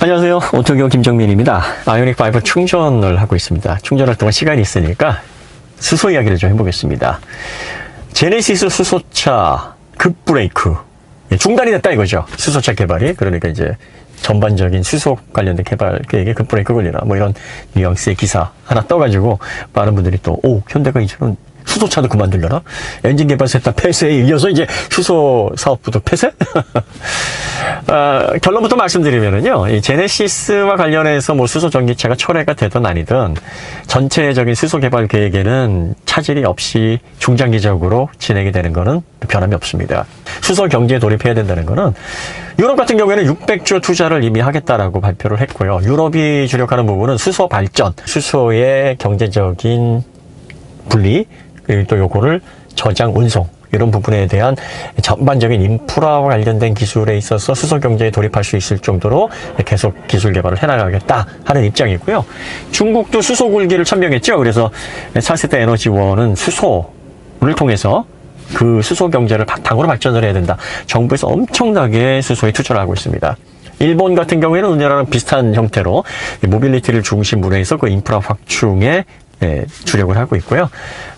안녕하세요. 오토교 김정민입니다. 아이오닉 5 충전을 하고 있습니다. 충전할 동안 시간이 있으니까 수소 이야기를 좀 해보겠습니다. 제네시스 수소차 급브레이크. 예, 중단이 됐다 이거죠. 수소차 개발이. 그러니까 이제 전반적인 수소 관련된 개발 계획에 급브레이크 걸리나 뭐 이런 뉘앙스의 기사 하나 떠가지고 많은 분들이 또, 오, 현대가 이제는 수소차도 그만둘려나? 엔진 개발센터 폐쇄에 이어서 이제 수소 사업부도 폐쇄? 아, 결론부터 말씀드리면은요, 이 제네시스와 관련해서 뭐 수소 전기차가 철회가 되든 아니든 전체적인 수소 개발 계획에는 차질이 없이 중장기적으로 진행이 되는 거는 변함이 없습니다. 수소 경제에 돌입해야 된다는 거는 유럽 같은 경우에는 600조 투자를 이미 하겠다라고 발표를 했고요. 유럽이 주력하는 부분은 수소 발전, 수소의 경제적인 분리, 또 요거를 저장, 운송, 이런 부분에 대한 전반적인 인프라와 관련된 기술에 있어서 수소 경제에 돌입할 수 있을 정도로 계속 기술 개발을 해나가겠다 하는 입장이고요. 중국도 수소 굴기를 천명했죠. 그래서 4세대 에너지원은 수소를 통해서 그 수소 경제를 바탕으로 발전을 해야 된다. 정부에서 엄청나게 수소에 투자를 하고 있습니다. 일본 같은 경우에는 우리나라랑 비슷한 형태로 모빌리티를 중심으로 해서 그 인프라 확충에 예, 주력을 하고 있고요.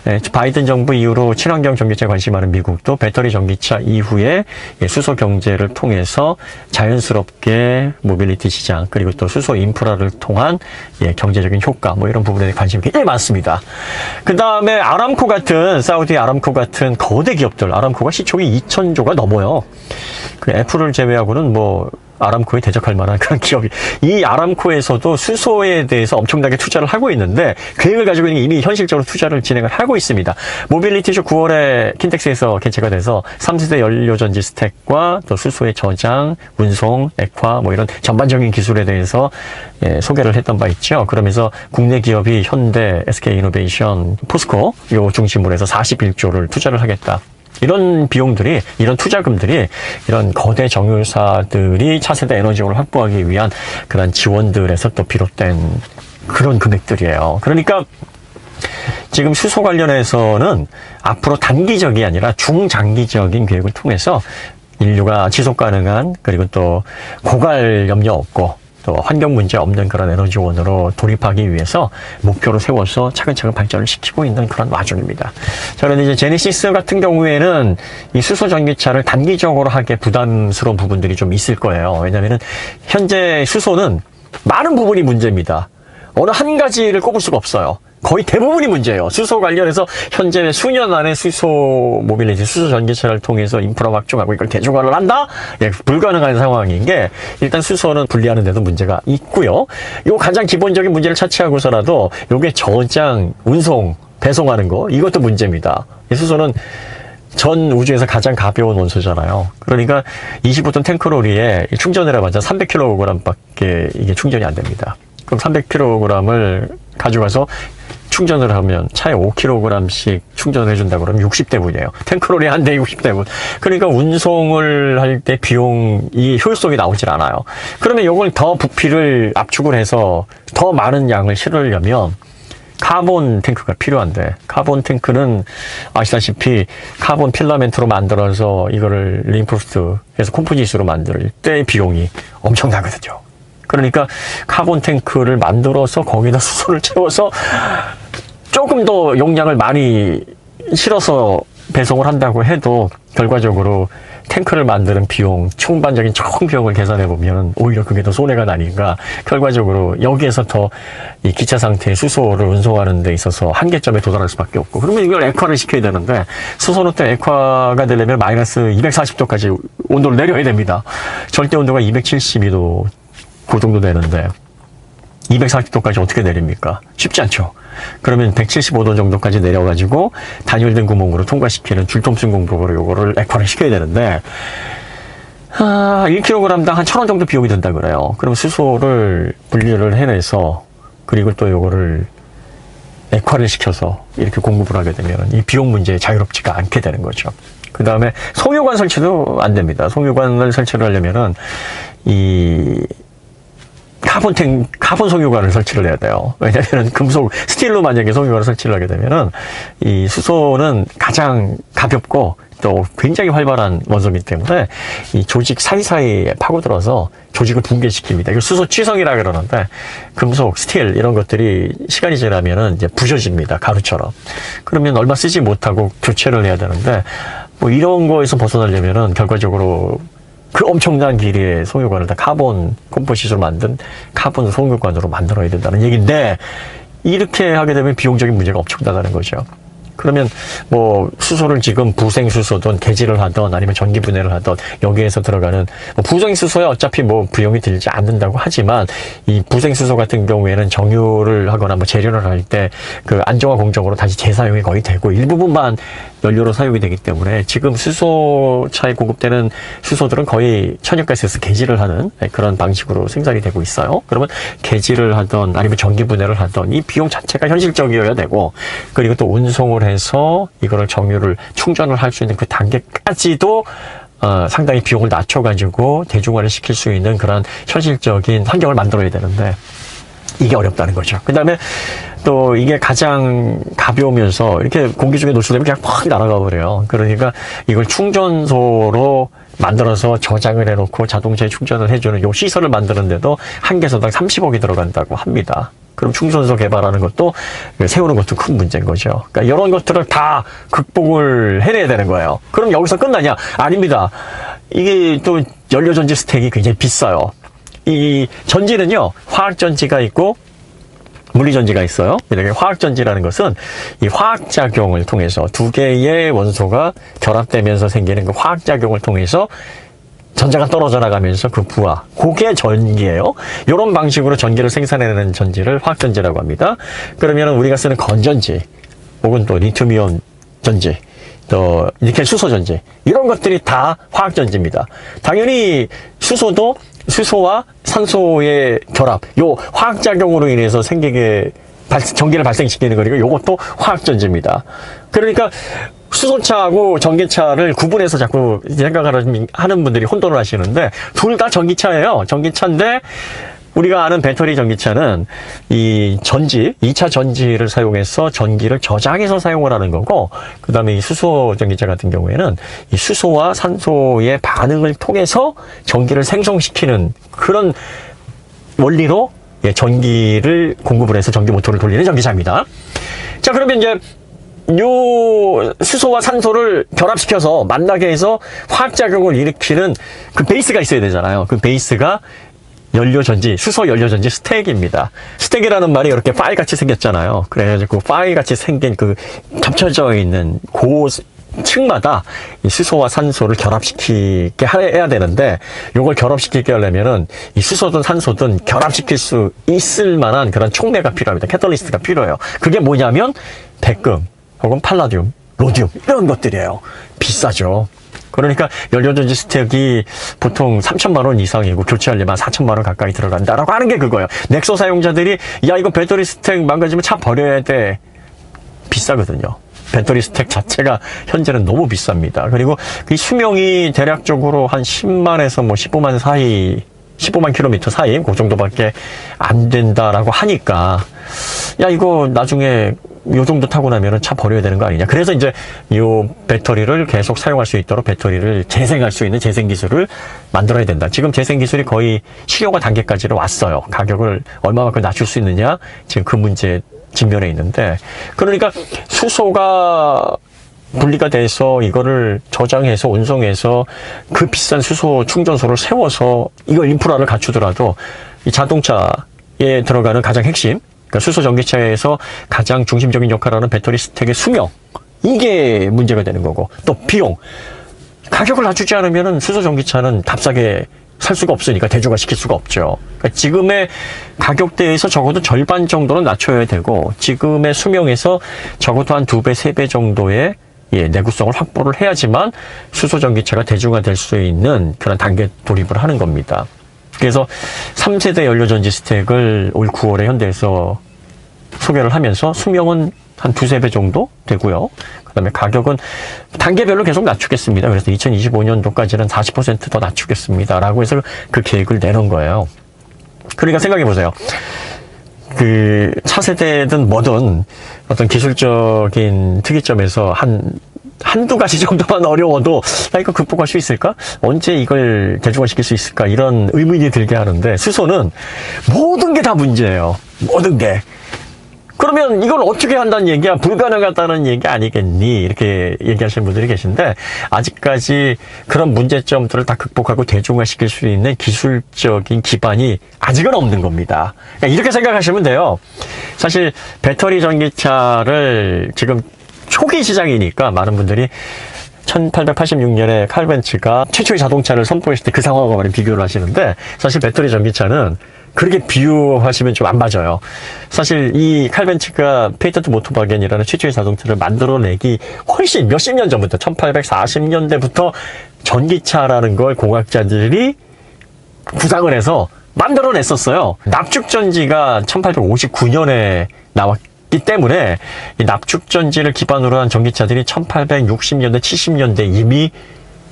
예, 바이든 정부 이후로 친환경 전기차에 관심 많은 미국도 배터리 전기차 이후에 예, 수소 경제를 통해서 자연스럽게 모빌리티 시장 그리고 또 수소 인프라를 통한 예, 경제적인 효과 뭐 이런 부분에 관심이 굉장히 많습니다. 그 다음에 아람코 같은 사우디 아람코 같은 거대 기업들 아람코가 시총이 2천조가 넘어요. 그 애플을 제외하고는 뭐 아람코에 대적할 만한 그런 기업이 이 아람코에서도 수소에 대해서 엄청나게 투자를 하고 있는데 계획을 가지고 있는 게 이미 현실적으로 투자를 진행을 하고 있습니다. 모빌리티쇼 9월에 킨텍스에서 개최가 돼서 3세대 연료전지 스택과 또 수소의 저장, 운송, 액화 뭐 이런 전반적인 기술에 대해서 예, 소개를 했던 바 있죠. 그러면서 국내 기업이 현대, SK이노베이션, 포스코 요 중심으로 해서 41조를 투자를 하겠다. 이런 비용들이, 이런 투자금들이, 이런 거대 정유사들이 차세대 에너지원을 확보하기 위한 그런 지원들에서 또 비롯된 그런 금액들이에요. 그러니까 지금 수소 관련해서는 앞으로 단기적이 아니라 중장기적인 계획을 통해서 인류가 지속 가능한 그리고 또 고갈 염려 없고 또 환경 문제 없는 그런 에너지원으로 돌입하기 위해서 목표로 세워서 차근차근 발전을 시키고 있는 그런 와중입니다. 자, 그런데 이제 제네시스 같은 경우에는 이 수소 전기차를 단기적으로 하기에 부담스러운 부분들이 좀 있을 거예요. 왜냐면은 현재 수소는 많은 부분이 문제입니다. 어느 한 가지를 꼽을 수가 없어요. 거의 대부분이 문제예요. 수소 관련해서 현재 수년 안에 수소 모빌리티, 수소 전기차를 통해서 인프라 확충하고 이걸 대중화를 한다? 예, 불가능한 상황인 게 일단 수소는 분리하는 데도 문제가 있고요. 요 가장 기본적인 문제를 차치하고서라도 요게 저장, 운송, 배송하는 거 이것도 문제입니다. 이 수소는 전 우주에서 가장 가벼운 원소잖아요. 그러니까 25톤 탱크로리에 충전을 해봤자 300kg밖에 이게 충전이 안 됩니다. 그럼 300kg을 가져가서 충전을 하면 차에 5kg씩 충전을 해준다 그러면 60대분이에요. 탱크로리 한 대에 60대분. 그러니까 운송을 할 때 비용이 효율성이 나오질 않아요. 그러면 이걸 더 부피를 압축을 해서 더 많은 양을 실으려면 카본 탱크가 필요한데 카본 탱크는 아시다시피 카본 필라멘트로 만들어서 이거를 링프스트해서 콤포지스로 만들 때 비용이 엄청나거든요. 그러니까 카본 탱크를 만들어서 거기다 수소를 채워서 조금 더 용량을 많이 실어서 배송을 한다고 해도 결과적으로 탱크를 만드는 비용, 총반적인 총 비용을 계산해 보면 오히려 그게 더 손해가 나니까 결과적으로 여기에서 더 이 기차 상태의 수소를 운송하는 데 있어서 한계점에 도달할 수밖에 없고 그러면 이걸 액화를 시켜야 되는데 수소는 또 액화가 되려면 마이너스 240도까지 온도를 내려야 됩니다. 절대 온도가 272도 그 정도 되는데 240도까지 어떻게 내립니까? 쉽지 않죠. 그러면 175도 정도까지 내려가지고 단열된 구멍으로 통과시키는 줄통순 공법으로 요거를 액화를 시켜야 되는데 아, 1kg당 한 1,000원 정도 비용이 든다 그래요. 그럼 수소를 분리를 해내서 그리고 또 요거를 액화를 시켜서 이렇게 공급을 하게 되면 이 비용 문제에 자유롭지가 않게 되는 거죠. 그 다음에 송유관 설치도 안 됩니다. 송유관을 설치를 하려면은 이 카본 탱, 카본 송유관을 설치를 해야 돼요. 왜냐면은 금속, 스틸로 만약에 송유관을 설치를 하게 되면은 이 수소는 가장 가볍고 또 굉장히 활발한 원소이기 때문에 이 조직 사이사이에 파고들어서 조직을 붕괴시킵니다. 이걸 수소 취성이라 그러는데 금속, 스틸 이런 것들이 시간이 지나면은 이제 부셔집니다. 가루처럼. 그러면 얼마 쓰지 못하고 교체를 해야 되는데 뭐 이런 거에서 벗어나려면은 결과적으로 그 엄청난 길이의 송유관을 다 카본 컴포짓으로 만든 카본 송유관으로 만들어야 된다는 얘기인데 이렇게 하게 되면 비용적인 문제가 엄청나다는 거죠. 그러면 뭐 수소를 지금 부생 수소든 개질을 하던 아니면 전기 분해를 하던 여기에서 들어가는 뭐 부생 수소야 어차피 뭐 비용이 들지 않는다고 하지만 이 부생 수소 같은 경우에는 정유를 하거나 뭐 재료를 할때 그 안정화 공정으로 다시 재사용이 거의 되고 일부분만 연료로 사용이 되기 때문에 지금 수소차에 공급되는 수소들은 거의 천연가스에서 개질을 하는 그런 방식으로 생산이 되고 있어요. 그러면 개질을 하던 아니면 전기 분해를 하던 이 비용 자체가 현실적이어야 되고 그리고 또 운송을 해서 이거를 정유를 충전을 할 수 있는 그 단계까지도 어, 상당히 비용을 낮춰가지고 대중화를 시킬 수 있는 그런 현실적인 환경을 만들어야 되는데 이게 어렵다는 거죠. 그 다음에 또 이게 가장 가벼우면서 이렇게 공기 중에 노출되면 그냥 팍 날아가 버려요. 그러니까 이걸 충전소로 만들어서 저장을 해놓고 자동차에 충전을 해주는 요 시설을 만드는데도 한 개소당 30억이 들어간다고 합니다. 그럼 충전소 개발하는 것도 세우는 것도 큰 문제인 거죠. 그러니까 이런 것들을 다 극복을 해내야 되는 거예요. 그럼 여기서 끝나냐? 아닙니다. 이게 또 연료전지 스택이 굉장히 비싸요. 이 전지는요, 화학전지가 있고, 물리전지가 있어요. 이렇게 화학전지라는 것은 이 화학작용을 통해서 두 개의 원소가 결합되면서 생기는 그 화학작용을 통해서 전자가 떨어져 나가면서 그 부하, 그게 전기예요. 이런 방식으로 전기를 생산해내는 전지를 화학전지라고 합니다. 그러면 우리가 쓰는 건전지, 혹은 또 리튬이온 전지, 또 니켈 수소 전지 이런 것들이 다 화학 전지입니다. 당연히 수소도 수소와 산소의 결합, 요 화학 작용으로 인해서 생기게 발- 전기를 발생시키는 거니까 요것도 화학 전지입니다. 그러니까 수소차하고 전기차를 구분해서 자꾸 생각을 하는 분들이 혼돈을 하시는데 둘 다 전기차예요. 전기차인데 우리가 아는 배터리 전기차는 이 전지, 2차 전지를 사용해서 전기를 저장해서 사용을 하는 거고, 그 다음에 이 수소 전기차 같은 경우에는 이 수소와 산소의 반응을 통해서 전기를 생성시키는 그런 원리로 예, 전기를 공급을 해서 전기 모터를 돌리는 전기차입니다. 자, 그러면 이제 요 수소와 산소를 결합시켜서 만나게 해서 화학작용을 일으키는 그 베이스가 있어야 되잖아요. 그 베이스가 연료전지, 수소 연료전지 스택입니다. 스택이라는 말이 이렇게 파일 같이 생겼잖아요. 그래가지고 파일 같이 생긴 그 겹쳐져 있는 고 층마다 이 수소와 산소를 결합시키게 해야 되는데 이걸 결합시키게 하려면은 이 수소든 산소든 결합시킬 수 있을 만한 그런 촉매가 필요합니다. 캐탈리스트가 필요해요. 그게 뭐냐면 백금 혹은 팔라듐, 로디움 이런 것들이에요. 비싸죠. 그러니까 연료전지 스택이 보통 3천만 원 이상이고 교체하려면 4천만 원 가까이 들어간다라고 하는 게 그거예요. 넥소 사용자들이 야 이거 배터리 스택 망가지면 차 버려야 돼. 비싸거든요. 배터리 스택 자체가 현재는 너무 비쌉니다. 그리고 그 수명이 대략적으로 한 10만에서 뭐 15만 사이, 15만 킬로미터 사이, 그 정도밖에 안 된다라고 하니까, 야, 이거 나중에 요 정도 타고 나면은 차 버려야 되는 거 아니냐. 그래서 이제 요 배터리를 계속 사용할 수 있도록 배터리를 재생할 수 있는 재생 기술을 만들어야 된다. 지금 재생 기술이 거의 실용화 단계까지로 왔어요. 가격을 얼마만큼 낮출 수 있느냐. 지금 그 문제 직면해 있는데 그러니까 수소가 분리가 돼서 이거를 저장해서 운송해서 그 비싼 수소 충전소를 세워서 이걸 인프라를 갖추더라도 이 자동차에 들어가는 가장 핵심 그러니까 수소 전기차에서 가장 중심적인 역할을 하는 배터리 스택의 수명 이게 문제가 되는 거고 또 비용 가격을 낮추지 않으면 수소 전기차는 값싸게 살 수가 없으니까 대중화 시킬 수가 없죠. 그러니까 지금의 가격대에서 적어도 절반 정도는 낮춰야 되고 지금의 수명에서 적어도 한 두 배, 세 배 정도의 예, 내구성을 확보를 해야지만 수소 전기차가 대중화될 수 있는 그런 단계 돌입을 하는 겁니다. 그래서 3세대 연료전지 스택을 올 9월에 현대에서 소개를 하면서 수명은 한 두세 배 정도 되고요. 그 다음에 가격은 단계별로 계속 낮추겠습니다. 그래서 2025년도까지는 40%더 낮추겠습니다. 라고 해서 그 계획을 내놓은 거예요. 그러니까 생각해 보세요. 그 차세대든 뭐든 어떤 기술적인 특이점에서 한 한두 가지 정도만 어려워도 나 이거 극복할 수 있을까? 언제 이걸 대중화시킬 수 있을까? 이런 의문이 들게 하는데 수소는 모든 게 다 문제예요. 모든 게. 그러면 이걸 어떻게 한다는 얘기야? 불가능하다는 얘기 아니겠니? 이렇게 얘기하시는 분들이 계신데, 아직까지 그런 문제점들을 다 극복하고 대중화시킬 수 있는 기술적인 기반이 아직은 없는 겁니다. 그러니까 이렇게 생각하시면 돼요. 사실 배터리 전기차를 지금 초기 시장이니까 많은 분들이 1886년에 칼벤츠가 최초의 자동차를 선보였을 때 그 상황과 많이 비교를 하시는데 사실 배터리 전기차는 그렇게 비유하시면 좀 안 맞아요. 사실 이 칼벤츠가 페이턴트 모토바겐이라는 최초의 자동차를 만들어내기 훨씬 몇십 년 전부터 1840년대부터 전기차라는 걸 공학자들이 구상을 해서 만들어냈었어요. 납축전지가 1859년에 나왔기 때문에 이 납축전지를 기반으로 한 전기차들이 1860년대, 70년대 이미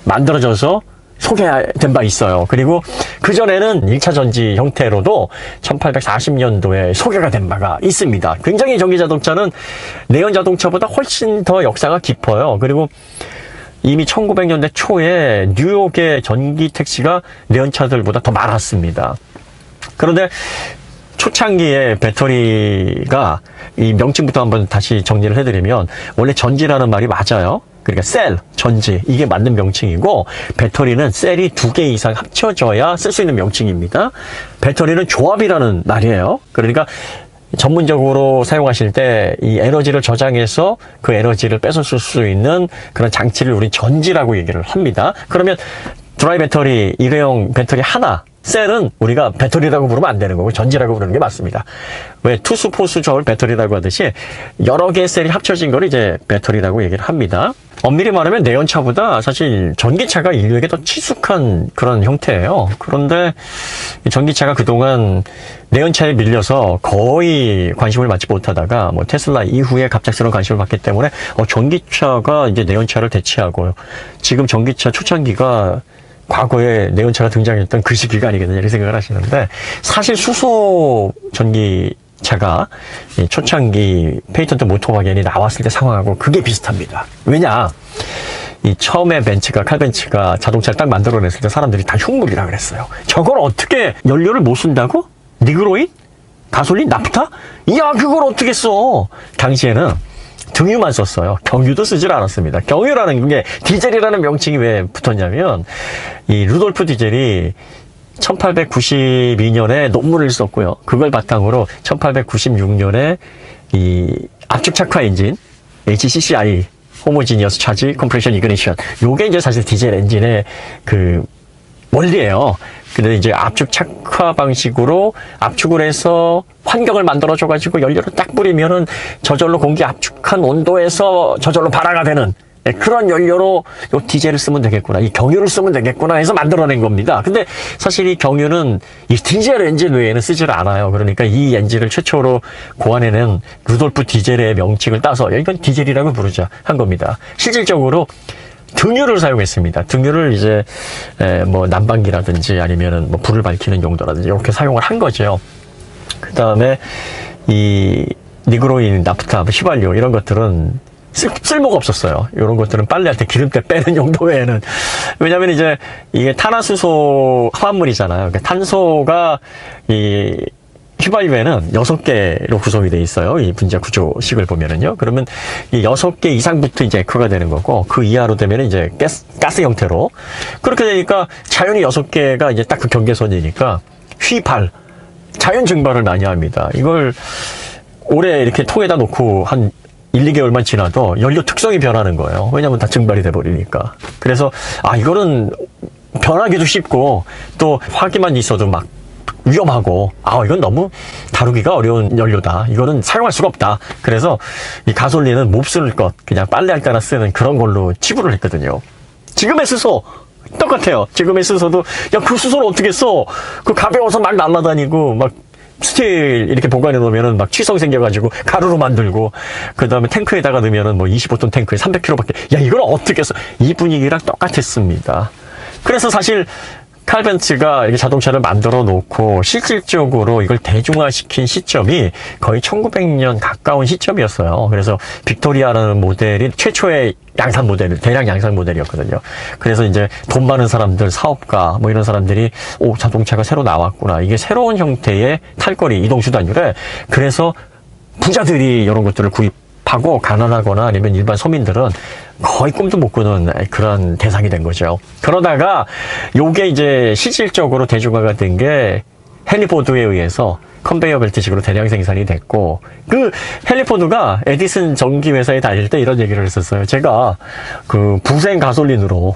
만들어져서 소개된 바 있어요. 그리고 그전에는 1차 전지 형태로도 1840년도에 소개가 된 바가 있습니다. 굉장히 전기 자동차는 내연 자동차보다 훨씬 더 역사가 깊어요. 그리고 이미 1900년대 초에 뉴욕의 전기 택시가 내연차들보다 더 많았습니다. 그런데 초창기에 배터리가 이 명칭부터 한번 다시 정리를 해드리면 원래 전지라는 말이 맞아요. 그러니까 셀, 전지 이게 맞는 명칭이고 배터리는 셀이 두 개 이상 합쳐져야 쓸 수 있는 명칭입니다. 배터리는 조합이라는 말이에요. 그러니까 전문적으로 사용하실 때 이 에너지를 저장해서 그 에너지를 뺏어 쓸 수 있는 그런 장치를 우리 전지라고 얘기를 합니다. 그러면 드라이 배터리, 일회용 배터리 하나, 셀은 우리가 배터리라고 부르면 안 되는 거고 전지라고 부르는 게 맞습니다. 왜 투수, 포수, 저울 배터리라고 하듯이 여러 개의 셀이 합쳐진 걸 이제 배터리라고 얘기를 합니다. 엄밀히 말하면 내연차보다 사실 전기차가 인류에게 더 친숙한 그런 형태예요. 그런데 이 전기차가 그동안 내연차에 밀려서 거의 관심을 받지 못하다가 뭐 테슬라 이후에 갑작스러운 관심을 받기 때문에 어, 전기차가 이제 내연차를 대체하고 지금 전기차 초창기가 과거에 내연차가 등장했던 그 시기가 아니겠느냐 이렇게 생각을 하시는데 사실 수소 전기 차가 이 초창기 페이턴트 모토바겐이 나왔을 때 상황하고 그게 비슷합니다. 왜냐? 이 처음에 벤츠가 칼벤츠가 자동차를 딱 만들어냈을 때 사람들이 다 흉물이라 그랬어요. 저걸 어떻게 연료를 못 쓴다고? 니그로인? 가솔린? 나프타? 이야 그걸 어떻게 써? 당시에는 등유만 썼어요. 경유도 쓰질 않았습니다. 경유라는 게 디젤이라는 명칭이 왜 붙었냐면 이 루돌프 디젤이 1892년에 논문을 썼고요. 그걸 바탕으로 1896년에 이 압축 착화 엔진 HCCI 호모지니어스 차지 컴프레션 이그니션 요게 이제 사실 디젤 엔진의 그 원리예요. 근데 이제 압축 착화 방식으로 압축을 해서 환경을 만들어줘 가지고 연료를 딱 뿌리면은 저절로 공기 압축한 온도에서 저절로 발화가 되는 네, 그런 연료로 요 디젤을 쓰면 되겠구나. 이 경유를 쓰면 되겠구나 해서 만들어낸 겁니다. 근데 사실 이 경유는 이 디젤 엔진 외에는 쓰질 않아요. 그러니까 이 엔진을 최초로 고안해낸 루돌프 디젤의 명칭을 따서 야, 이건 디젤이라고 부르자 한 겁니다. 실질적으로 등유를 사용했습니다. 등유를 이제 에, 뭐 난방기라든지 아니면은 뭐 불을 밝히는 용도라든지 이렇게 사용을 한 거죠. 그 다음에 이 니그로인, 나프타, 뭐 휘발유 이런 것들은 쓸, 쓸모가 없었어요. 이런 것들은 빨래할 때 기름때 빼는 용도 외에는. 왜냐면 이제 이게 탄화수소 화합물이잖아요. 그러니까 탄소가 이 휘발유에는 여섯 개로 구성이 돼 있어요. 이 분자 구조식을 보면은요. 그러면 이 여섯 개 이상부터 이제 에크가 되는 거고 그 이하로 되면 이제 가스, 가스 형태로 그렇게 되니까 자연히 여섯 개가 이제 딱 그 경계선이니까 휘발 자연 증발을 많이 합니다. 이걸 오래 이렇게 통에다 놓고 한 1, 2개월만 지나도 연료 특성이 변하는 거예요. 왜냐면 다 증발이 돼 버리니까. 그래서 아 이거는 변하기도 쉽고 또 화기만 있어도 막 위험하고 아 이건 너무 다루기가 어려운 연료다. 이거는 사용할 수가 없다. 그래서 이 가솔린은 못쓸것 그냥 빨래할 때나 쓰는 그런 걸로 치부를 했거든요. 지금의 수소 똑같아요. 지금의 수소도 야 그 수소를 어떻게 써그 가벼워서 막 날아다니고 막 스틸 이렇게 보관해 놓으면은 막 취성 생겨가지고 가루로 만들고 그 다음에 탱크에다가 넣으면은 뭐 25톤 탱크에 300kg밖에. 야 이걸 어떻게 써? 이 분위기랑 똑같았습니다. 그래서 사실 칼벤츠가 이렇게 자동차를 만들어 놓고 실질적으로 이걸 대중화시킨 시점이 거의 1900년 가까운 시점이었어요. 그래서 빅토리아라는 모델이 최초의 양산 모델, 대량 양산 모델이었거든요. 그래서 이제 돈 많은 사람들, 사업가, 뭐 이런 사람들이, 오, 자동차가 새로 나왔구나. 이게 새로운 형태의 탈거리, 이동수단이래. 그래서 부자들이 이런 것들을 구입 하고 가난하거나 아니면 일반 서민들은 거의 꿈도 못 꾸는 그런 대상이 된 거죠. 그러다가 요게 이제 실질적으로 대중화가 된 게 헨리 포드에 의해서 컨베이어 벨트식으로 대량 생산이 됐고 그 헨리 포드가 에디슨 전기 회사에 다닐 때 이런 얘기를 했었어요. 제가 그 부생 가솔린으로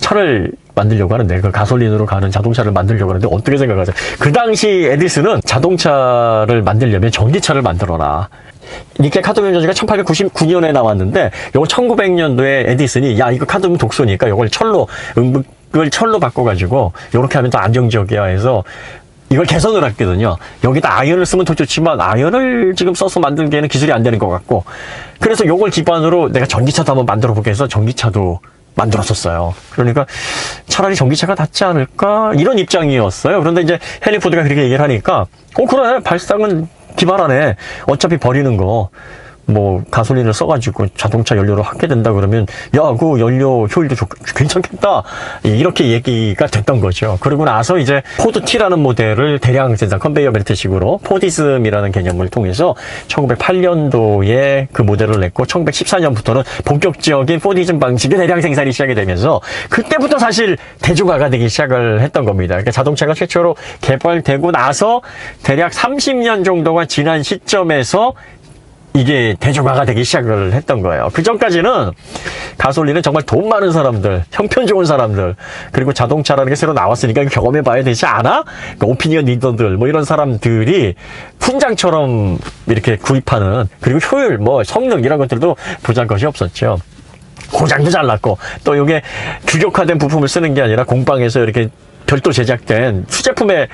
차를 만들려고 하는데 그 가솔린으로 가는 자동차를 만들려고 하는데 어떻게 생각하세요? 그 당시 에디슨은 자동차를 만들려면 전기차를 만들어라. 니켈 카드뮴 전지가 1899년에 나왔는데 요거 1900년도에 에디슨이 야 이거 카드뮴 독소니까 요걸 철로 음극을 철로 바꿔가지고 요렇게 하면 더 안정적이야 해서 이걸 개선을 했거든요. 여기다 아연을 쓰면 더 좋지만 아연을 지금 써서 만들기에는 기술이 안 되는 것 같고 그래서 요걸 기반으로 내가 전기차도 한번 만들어 보게 해서 전기차도 만들었었어요. 그러니까 차라리 전기차가 낫지 않을까 이런 입장이었어요. 그런데 이제 헨리 포드가 그렇게 얘기를 하니까 어 그래 발상은 기발하네. 어차피 버리는 거. 뭐 가솔린을 써가지고 자동차 연료로 하게 된다 그러면 야 그 연료 효율도 좋, 괜찮겠다 이렇게 얘기가 됐던 거죠. 그러고 나서 이제 포드 T라는 모델을 대량 생산 컨베이어 벨트식으로 포디즘이라는 개념을 통해서 1908년도에 그 모델을 냈고 1914년부터는 본격적인 포디즘 방식의 대량 생산이 시작이 되면서 그때부터 사실 대중화가 되기 시작을 했던 겁니다. 그러니까 자동차가 최초로 개발되고 나서 대략 30년 정도가 지난 시점에서 이게 대중화가 되기 시작을 했던 거예요. 그 전까지는 가솔린은 정말 돈 많은 사람들, 형편 좋은 사람들, 그리고 자동차라는 게 새로 나왔으니까 경험해 봐야 되지 않아? 그 오피니언 리더들, 뭐 이런 사람들이 훈장처럼 이렇게 구입하는, 그리고 효율, 뭐 성능 이런 것들도 보잘 것이 없었죠. 고장도 잘 났고, 또 이게 규격화된 부품을 쓰는 게 아니라 공방에서 이렇게 별도 제작된 수제품의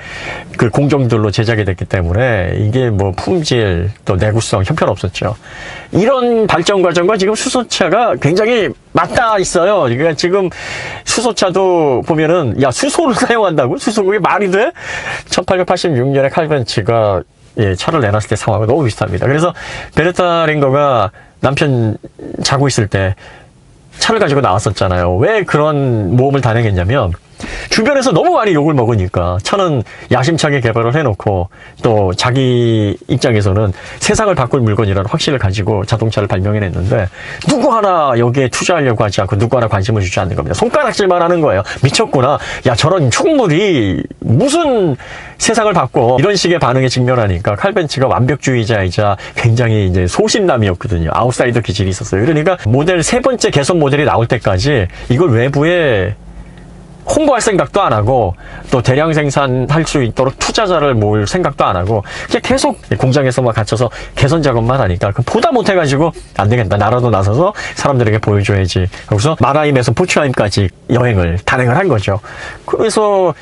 그 공정들로 제작이 됐기 때문에 이게 뭐 품질 또 내구성 형편없었죠. 이런 발전 과정과 지금 수소차가 굉장히 맞닿아 있어요. 그러니까 지금 수소차도 보면은 야 수소를 사용한다고? 수소 그게 말이 돼? 1886년에 칼벤츠가 예, 차를 내놨을 때 상황과 너무 비슷합니다. 그래서 베르타 링거가 남편 자고 있을 때 차를 가지고 나왔었잖아요. 왜 그런 모험을 단행했냐면 주변에서 너무 많이 욕을 먹으니까 차는 야심차게 개발을 해놓고 또 자기 입장에서는 세상을 바꿀 물건이라는 확신을 가지고 자동차를 발명해냈는데 누구 하나 여기에 투자하려고 하지 않고 누구 하나 관심을 주지 않는 겁니다. 손가락질만 하는 거예요. 미쳤구나. 야 저런 흉물이 무슨 세상을 바꿔 이런 식의 반응에 직면하니까 칼벤츠가 완벽주의자이자 굉장히 이제 소심남이었거든요. 아웃사이더 기질이 있었어요. 그러니까 모델 세 번째 개선 모델이 나올 때까지 이걸 외부에 홍보할 생각도 안 하고 또 대량 생산할 수 있도록 투자자를 모을 생각도 안 하고 그냥 계속 공장에서만 갇혀서 개선 작업만 하니까 그 보다 못해가지고 안 되겠다. 나라도 나서서 사람들에게 보여줘야지. 그래서 마라임에서 포츠하임까지 여행을 단행을 한 거죠. 그래서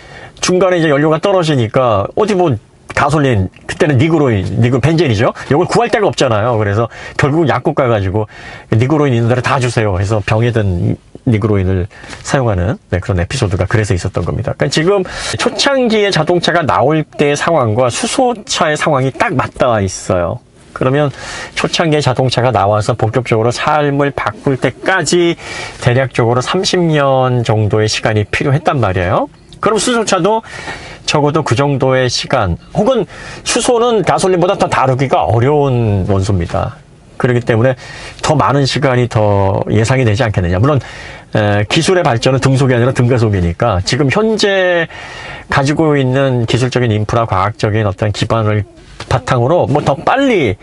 중간에 이제 연료가 떨어지니까 어디 뭐 가솔린 그때는 니그로인 니그 벤젠이죠. 이걸 구할 데가 없잖아요. 그래서 결국 약국 가가지고 니그로인 있는 데를 다 주세요. 그래서 병에 든 니그로인을 사용하는 네, 그런 에피소드가 그래서 있었던 겁니다. 그러니까 지금 초창기에 자동차가 나올 때의 상황과 수소차의 상황이 딱 맞닿아 있어요. 그러면 초창기에 자동차가 나와서 본격적으로 삶을 바꿀 때까지 대략적으로 30년 정도의 시간이 필요했단 말이에요. 그럼 수소차도 적어도 그 정도의 시간, 혹은 수소는 가솔린보다 더 다루기가 어려운 원소입니다. 그렇기 때문에 더 많은 시간이 더 예상이 되지 않겠느냐. 물론 에, 기술의 발전은 등속이 아니라 등가속이니까 지금 현재 가지고 있는 기술적인 인프라, 과학적인 어떤 기반을 바탕으로 뭐 더 빨리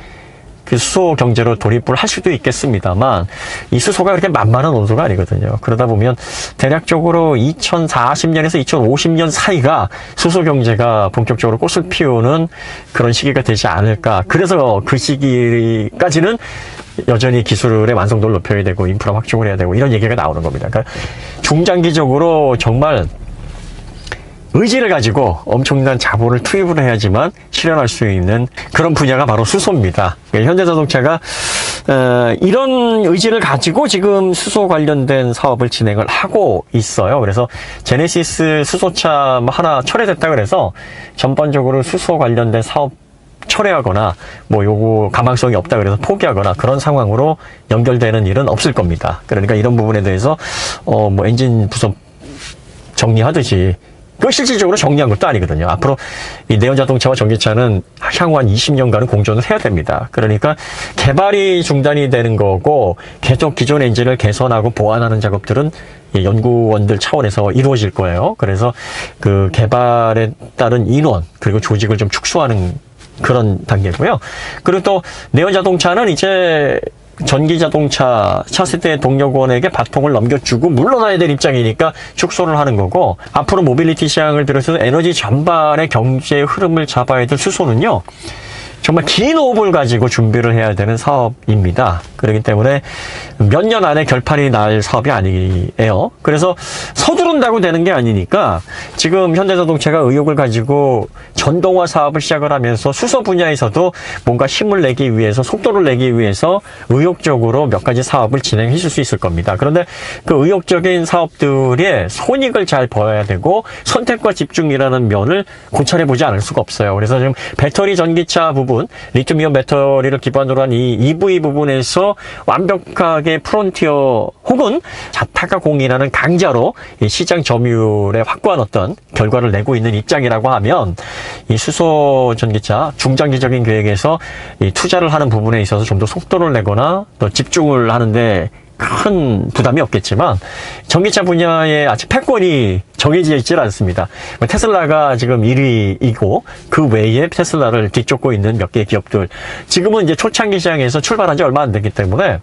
그 수소 경제로 돌입을 할 수도 있겠습니다만 이 수소가 그렇게 만만한 원소가 아니거든요. 그러다 보면 대략적으로 2040년에서 2050년 사이가 수소 경제가 본격적으로 꽃을 피우는 그런 시기가 되지 않을까. 그래서 그 시기까지는 여전히 기술의 완성도를 높여야 되고 인프라 확충을 해야 되고 이런 얘기가 나오는 겁니다. 그러니까 중장기적으로 정말 의지를 가지고 엄청난 자본을 투입을 해야지만 실현할 수 있는 그런 분야가 바로 수소입니다. 그러니까 현대자동차가 어, 이런 의지를 가지고 지금 수소 관련된 사업을 진행을 하고 있어요. 그래서 제네시스 수소차 뭐 하나 철회됐다 그래서 전반적으로 수소 관련된 사업 철회하거나 뭐 요거 가망성이 없다 그래서 포기하거나 그런 상황으로 연결되는 일은 없을 겁니다. 그러니까 이런 부분에 대해서 어 뭐 엔진 부속 정리하듯이 그 실질적으로 정리한 것도 아니거든요. 앞으로 이 내연 자동차와 전기차는 향후 한 20년간은 공존을 해야 됩니다. 그러니까 개발이 중단이 되는 거고 계속 기존 엔진을 개선하고 보완하는 작업들은 이 연구원들 차원에서 이루어질 거예요. 그래서 그 개발에 따른 인원 그리고 조직을 좀 축소하는 그런 단계고요. 그리고 또 내연 자동차는 이제 전기 자동차 차세대 동력원에게 바통을 넘겨주고 물러나야 될 입장이니까 축소를 하는 거고 앞으로 모빌리티 시장을 비롯해서 에너지 전반의 경제의 흐름을 잡아야 될 수소는요. 정말 긴 호흡을 가지고 준비를 해야 되는 사업입니다. 그렇기 때문에 몇 년 안에 결판이 날 사업이 아니에요. 그래서 서두른다고 되는 게 아니니까 지금 현대자동차가 의욕을 가지고 전동화 사업을 시작을 하면서 수소 분야에서도 뭔가 힘을 내기 위해서 속도를 내기 위해서 의욕적으로 몇 가지 사업을 진행해 줄 수 있을 겁니다. 그런데 그 의욕적인 사업들의 손익을 잘 봐야 되고 선택과 집중이라는 면을 고찰해 보지 않을 수가 없어요. 그래서 지금 배터리 전기차 부분, 리튬이온 배터리를 기반으로 한 이 EV 부분에서 완벽하게 프론티어 혹은 자타가 공이라는 강자로 이 시장 점유율에 확고한 어떤 결과를 내고 있는 입장이라고 하면 이 수소 전기차 중장기적인 계획에서 이 투자를 하는 부분에 있어서 좀 더 속도를 내거나 또 집중을 하는데 큰 부담이 없겠지만 전기차 분야에 아직 패권이 정해져 있질 않습니다. 뭐 테슬라가 지금 1위이고 그 외에 테슬라를 뒤쫓고 있는 몇 개의 기업들 지금은 이제 초창기 시장에서 출발한 지 얼마 안 됐기 때문에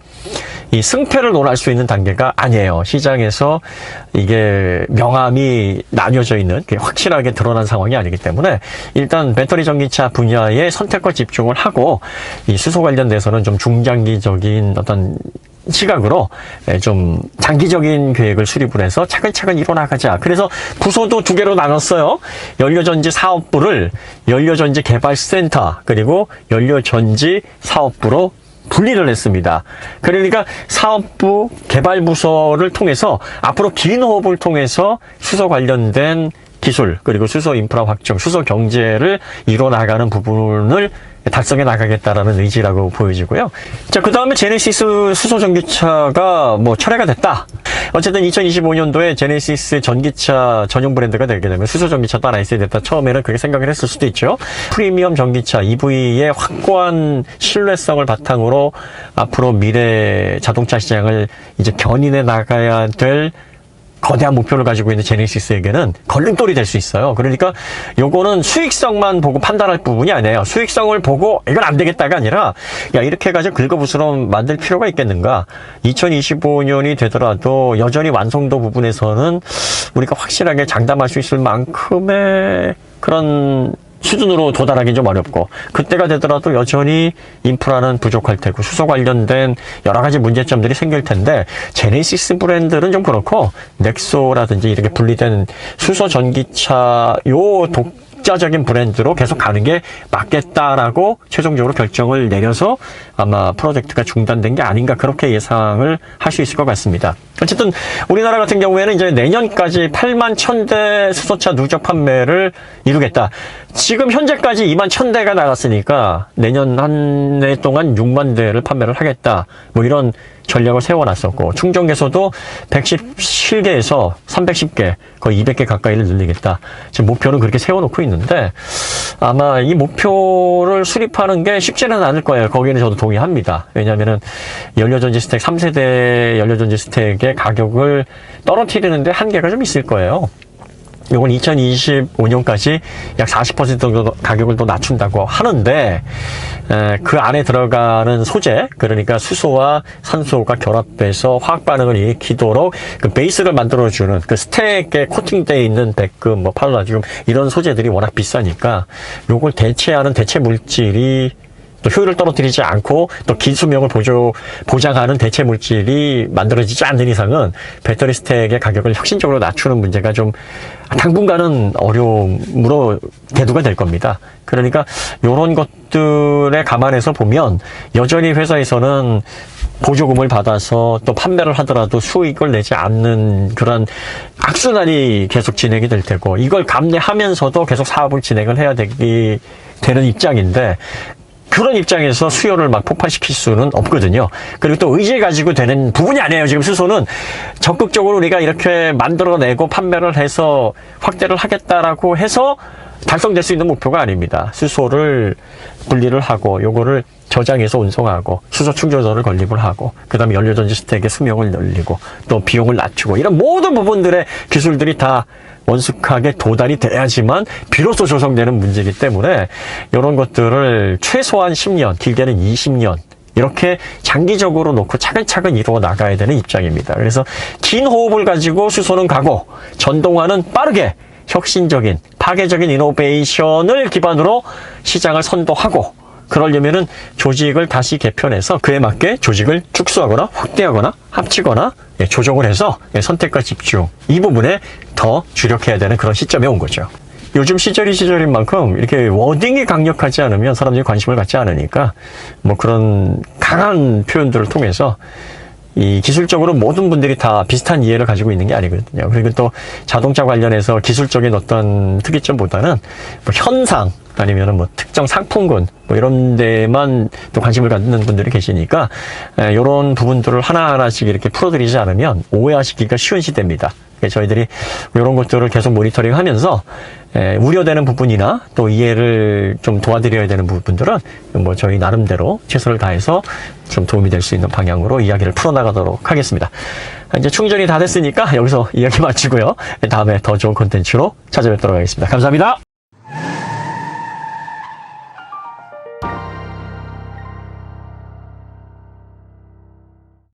이 승패를 논할 수 있는 단계가 아니에요. 시장에서 이게 명암이 나뉘어져 있는 확실하게 드러난 상황이 아니기 때문에 일단 배터리 전기차 분야에 선택과 집중을 하고 이 수소 관련돼서는 좀 중장기적인 어떤 시각으로 예, 좀 장기적인 계획을 수립을 해서 차근차근 이뤄나가자. 그래서 부서도 두 개로 나눴어요. 연료전지 사업부를 연료전지 개발센터 그리고 연료전지 사업부로 분리를 했습니다. 그러니까 사업부 개발부서를 통해서 앞으로 긴 호흡을 통해서 수소 관련된 기술 그리고 수소 인프라 확정, 수소 경제를 이뤄나가는 부분을 달성해 나가겠다라는 의지라고 보여지고요. 자, 그 다음에 제네시스 수소 전기차가 뭐 철회가 됐다. 어쨌든 2025년도에 제네시스 전기차 전용 브랜드가 되게 되면 수소 전기차도 하나 있어야 됐다. 처음에는 그렇게 생각을 했을 수도 있죠. 프리미엄 전기차 EV의 확고한 신뢰성을 바탕으로 앞으로 미래 자동차 시장을 이제 견인해 나가야 될 거대한 목표를 가지고 있는 제네시스에게는 걸림돌이 될 수 있어요. 그러니까 요거는 수익성만 보고 판단할 부분이 아니에요. 수익성을 보고 이건 안 되겠다가 아니라 야 이렇게 해가지고 긁어부스럼 만들 필요가 있겠는가? 2025년이 되더라도 여전히 완성도 부분에서는 우리가 확실하게 장담할 수 있을 만큼의 그런 수준으로 도달하기 좀 어렵고 그때가 되더라도 여전히 인프라는 부족할 테고 수소 관련된 여러 가지 문제점들이 생길 텐데 제네시스 브랜드는 좀 그렇고 넥소라든지 이렇게 분리된 수소 전기차 요 독 자적인 브랜드로 계속 가는 게 맞겠다라고 최종적으로 결정을 내려서 아마 프로젝트가 중단된 게 아닌가 그렇게 예상을 할 수 있을 것 같습니다. 어쨌든 우리나라 같은 경우에는 이제 내년까지 8만 1000대 수소차 누적 판매를 이루겠다. 지금 현재까지 2만 1000대가 나갔으니까 내년 한 해 동안 6만 대를 판매를 하겠다. 뭐 이런 전략을 세워놨었고 충전개소도 117개에서 310개 거의 200개 가까이를 늘리겠다. 지금 목표는 그렇게 세워놓고 있는데 아마 이 목표를 수립하는 게 쉽지는 않을 거예요. 거기는 저도 동의합니다. 왜냐하면은 연료전지 스택 3세대 연료전지 스택의 가격을 떨어뜨리는데 한계가 좀 있을 거예요. 이건 2025년까지 약 40% 정도 가격을 더 낮춘다고 하는데 에, 그 안에 들어가는 소재 그러니까 수소와 산소가 결합돼서 화학 반응을 일으키도록 그 베이스를 만들어주는 그 스택에 코팅되어 있는 백금 뭐 팔라듐 이런 소재들이 워낙 비싸니까 요걸 대체하는 대체 물질이 또 효율을 떨어뜨리지 않고 또 긴 수명을 보조, 보장하는 대체 물질이 만들어지지 않는 이상은 배터리 스택의 가격을 혁신적으로 낮추는 문제가 좀 당분간은 어려움으로 대두가 될 겁니다. 그러니까 이런 것들에 감안해서 보면 여전히 회사에서는 보조금을 받아서 또 판매를 하더라도 수익을 내지 않는 그런 악순환이 계속 진행이 될 테고 이걸 감내하면서도 계속 사업을 진행을 해야 되기 되는 입장인데 그런 입장에서 수요를 막 폭발시킬 수는 없거든요. 그리고 또 의지 가지고 되는 부분이 아니에요. 지금 수소는 적극적으로 우리가 이렇게 만들어내고 판매를 해서 확대를 하겠다라고 해서 달성될 수 있는 목표가 아닙니다. 수소를 분리를 하고 요거를 저장해서 운송하고 수소 충전소를 건립을 하고 그다음에 연료전지 스택의 수명을 늘리고 또 비용을 낮추고 이런 모든 부분들의 기술들이 다 원숙하게 도달이 돼야지만 비로소 조성되는 문제이기 때문에 이런 것들을 최소한 10년, 길게는 20년 이렇게 장기적으로 놓고 차근차근 이루어 나가야 되는 입장입니다. 그래서 긴 호흡을 가지고 수소는 가고 전동화는 빠르게 혁신적인 파괴적인 이노베이션을 기반으로 시장을 선도하고 그러려면은 조직을 다시 개편해서 그에 맞게 조직을 축소하거나 확대하거나 합치거나 예, 조정을 해서 예, 선택과 집중 이 부분에 더 주력해야 되는 그런 시점에 온 거죠. 요즘 시절이 시절인 만큼 이렇게 워딩이 강력하지 않으면 사람들이 관심을 갖지 않으니까 뭐 그런 강한 표현들을 통해서 이 기술적으로 모든 분들이 다 비슷한 이해를 가지고 있는 게 아니거든요. 그리고 또 자동차 관련해서 기술적인 어떤 특이점보다는 뭐 현상 아니면은 뭐 특정 상품군 뭐 이런 데만 또 관심을 갖는 분들이 계시니까 에, 이런 부분들을 하나하나씩 이렇게 풀어드리지 않으면 오해하시기가 쉬운 시대입니다. 그래서 저희들이 이런 것들을 계속 모니터링 하면서 에, 우려되는 부분이나 또 이해를 좀 도와드려야 되는 부분들은 뭐 저희 나름대로 최선을 다해서 좀 도움이 될 수 있는 방향으로 이야기를 풀어나가도록 하겠습니다. 이제 충전이 다 됐으니까 여기서 이야기 마치고요. 다음에 더 좋은 콘텐츠로 찾아뵙도록 하겠습니다. 감사합니다.